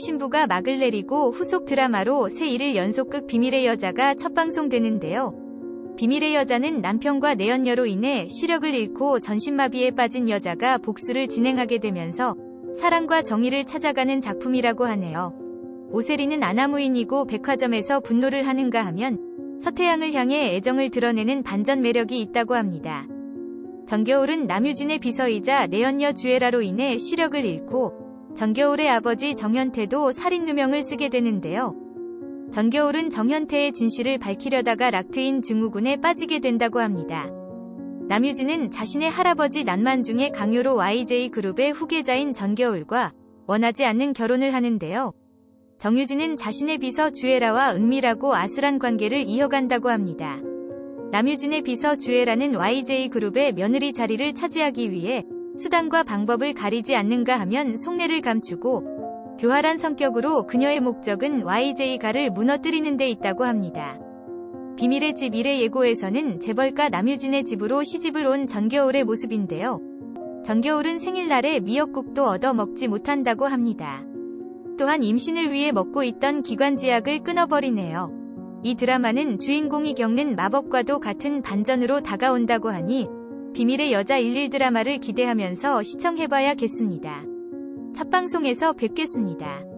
신부가 막을 내리고 후속 드라마로 새 1일 연속극 비밀의 여자가 첫 방송되는데요. 비밀의 여자는 남편과 내연녀로 인해 시력을 잃고 전신마비에 빠진 여자가 복수를 진행하게 되면서 사랑과 정의를 찾아가는 작품이라고 하네요. 오세리는 아나무인이고 백화점에서 분노를 하는가 하면 서태양을 향해 애정을 드러내는 반전 매력이 있다고 합니다. 정겨울은 남유진의 비서이자 내연녀 주애라로 인해 시력을 잃고 정겨울의 아버지 정현태도 살인 누명을 쓰게 되는데요. 정겨울은 정현태의 진실을 밝히려다가 락트인 증후군에 빠지게 된다고 합니다. 남유진은 자신의 할아버지 난만중의 강요로 YJ그룹의 후계자인 전겨울과 원하지 않는 결혼을 하는데요. 정유진은 자신의 비서 주애라와 은밀하고 아슬한 관계를 이어간다고 합니다. 남유진의 비서 주애라는 YJ그룹의 며느리 자리를 차지하기 위해 수단과 방법을 가리지 않는가 하면 속내를 감추고 교활한 성격으로 그녀의 목적은 YJ가를 무너뜨리는 데 있다고 합니다. 비밀의 집 1의 예고에서는 재벌가 남유진의 집으로 시집을 온 전겨울의 모습인데요. 전겨울은 생일날에 미역국도 얻어 먹지 못한다고 합니다. 또한 임신을 위해 먹고 있던 기관지약을 끊어버리네요. 이 드라마는 주인공이 겪는 마법과도 같은 반전으로 다가온다고 하니 비밀의 여자 11 드라마를 기대하면서 시청해봐야겠습니다. 첫 방송에서 뵙겠습니다.